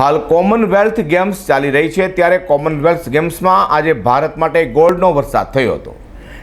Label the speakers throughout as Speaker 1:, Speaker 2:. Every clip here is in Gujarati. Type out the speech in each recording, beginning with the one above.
Speaker 1: હાલ કોમનવેલ્થ ગેમ્સ ચાલી રહી છે. ત્યારે કોમનવેલ્થ ગેમ્સમાં આજે ભારત માટે ગોલ્ડનો વરસાદ થયો હતો.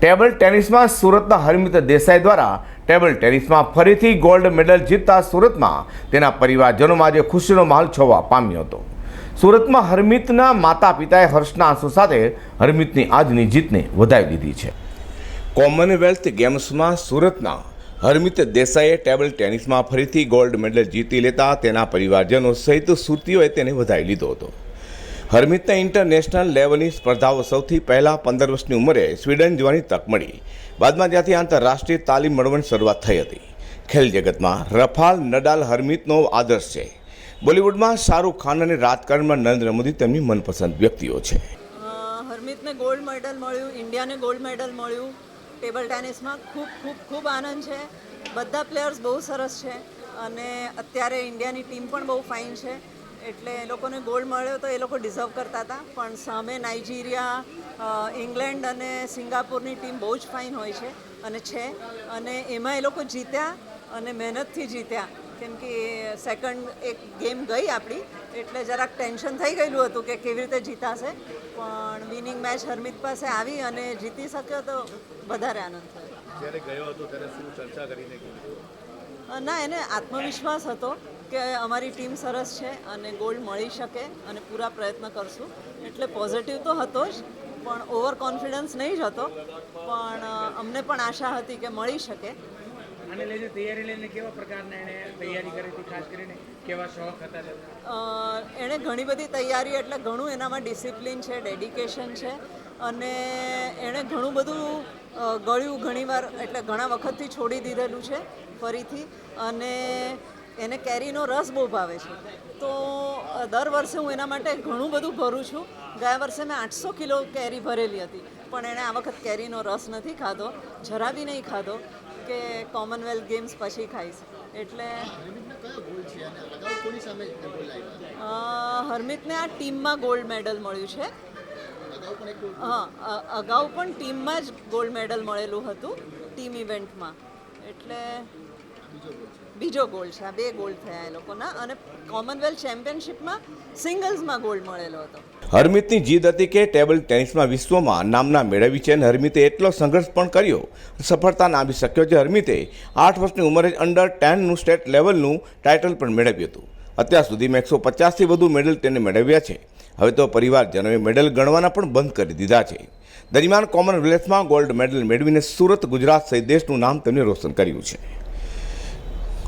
Speaker 1: ટેબલ ટેનિસમાં સુરતના હરમિત દેસાઈ દ્વારા ટેબલ ટેનિસમાં ફરીથી ગોલ્ડ મેડલ જીતતા સુરતમાં તેના પરિવારજનોમાં આજે ખુશીનો માહોલ છોવા પામ્યો હતો. સુરતમાં હરમિતના માતા પિતાએ હર્ષના આંસુ સાથે હરમિતની આજની જીતને વધાવી દીધી છે. કોમનવેલ્થ ગેમ્સમાં સુરતના હરમિત દેસાઈએ ટેબલ ટેનિસમાં ફરીથી ગોલ્ડ મેડલ જીતી લેતા તેના પરિવારજનો સહિત સુરતીઓએ તેને વધાવી લીધો હતો. હરમિતને ઇન્ટરનેશનલ લેવલની સ્પર્ધાઓ સૌથી પહેલાં પંદર વર્ષની ઉંમરે સ્વીડન જવાની તક મળી. બાદમાં ત્યાંથી આંતરરાષ્ટ્રીય તાલીમ મળવાની શરૂઆત થઈ હતી. ખેલ જગતમાં રફાલ નડાલ હરમિતનો આદર્શ છે. બોલિવૂડમાં શાહરૂખ ખાન અને રાજકારણમાં નરેન્દ્ર મોદી તેમની મનપસંદ વ્યક્તિઓ છે.
Speaker 2: હરમિતને ગોલ્ડ મેડલ મળ્યું, ઇન્ડિયાને ગોલ્ડ મેડલ મળ્યું. ટેબલ ટેનિસમાં ખૂબ ખૂબ ખૂબ આનંદ છે. બધા પ્લેયર્સ બહુ સરસ છે અને અત્યારે ઇન્ડિયાની ટીમ પણ બહુ ફાઇન છે. એટલે એ લોકોને ગોલ્ડ મળ્યો તો એ લોકો ડિઝર્વ કરતા હતા. પણ સામે નાઇજીરિયા ઇંગ્લેન્ડ અને સિંગાપુરની ટીમ બહુ જ ફાઇન હોય છે અને છે. અને એમાં એ લોકો જીત્યા અને મહેનતથી જીત્યા. કેમ કે સેકન્ડ એક ગેમ ગઈ આપણી એટલે જરાક ટેન્શન થઈ ગયેલું હતું કે કેવી રીતે જીતાશે. પણ વિનિંગ મેચ હરમિત પાસે આવી અને જીતી શક્યો તો વધારે આનંદ થયો.
Speaker 3: જ્યારે ગયો હતો ત્યારે શું ચર્ચા કરીને
Speaker 2: ના એને આત્મવિશ્વાસ હતો કે અમારી ટીમ સરસ છે અને ગોલ્ડ મળી શકે અને પૂરા પ્રયત્ન કરશું. એટલે પોઝિટિવ તો હતો જ પણ ઓવર કોન્ફિડન્સ નહીં જ હતો. પણ અમને પણ આશા હતી કે મળી શકે.
Speaker 4: કેવા એણે
Speaker 2: ઘણી બધી તૈયારી, એટલે ઘણું એનામાં ડિસિપ્લિન છે, ડેડિકેશન છે, અને એણે ઘણું બધું ગળ્યું ઘણીવાર, એટલે ઘણા વખતથી છોડી દીધેલું છે ફરીથી, અને એને કેરીનો રસ બહુ ભાવે છે. તો દર વર્ષે હું એના માટે ઘણું બધું ભરું છું. ગયા વર્ષે મેં આઠસો કિલો કેરી ભરેલી હતી, પણ એણે આ વખત કેરીનો રસ નથી ખાધો જરા બી નહીં ખાધો કે કોમનવેલ્થ ગેમ્સ પછી ખાઈશ. એટલે હરમિતને આ ટીમમાં ગોલ્ડ મેડલ મળ્યું છે. હા અગાઉ પણ ટીમમાં જ ગોલ્ડ મેડલ મળેલું હતું, ટીમ ઇવેન્ટમાં એટલે બીજો ગોલ્ડ છે. આ બે ગોલ્ડ થયા એ લોકોના. અને કોમનવેલ્થ ચેમ્પિયનશિપમાં સિંગલ્સમાં ગોલ્ડ મળેલો હતો.
Speaker 1: હરમિતની જીદ હતી કે ટેબલ ટેનિસમાં વિશ્વમાં નામના મેળવી છે અને હરમિતે એટલો સંઘર્ષ પણ કર્યો. સફળતા નામી શક્યો છે હરમિતે. આઠ વર્ષની ઉંમરે જ અંડર ટેનનું સ્ટેટ લેવલનું ટાઇટલ પણ મેળવ્યું હતું. અત્યાર સુધીમાં એકસો પચાસથી વધુ મેડલ તેને મેળવ્યા છે. હવે તો પરિવારજનોએ મેડલ ગણવાના પણ બંધ કરી દીધા છે. દરમિયાન કોમનવેલ્થમાં ગોલ્ડ મેડલ મેળવીને સુરત ગુજરાત સહિત દેશનું નામ તેમને રોશન કર્યું છે.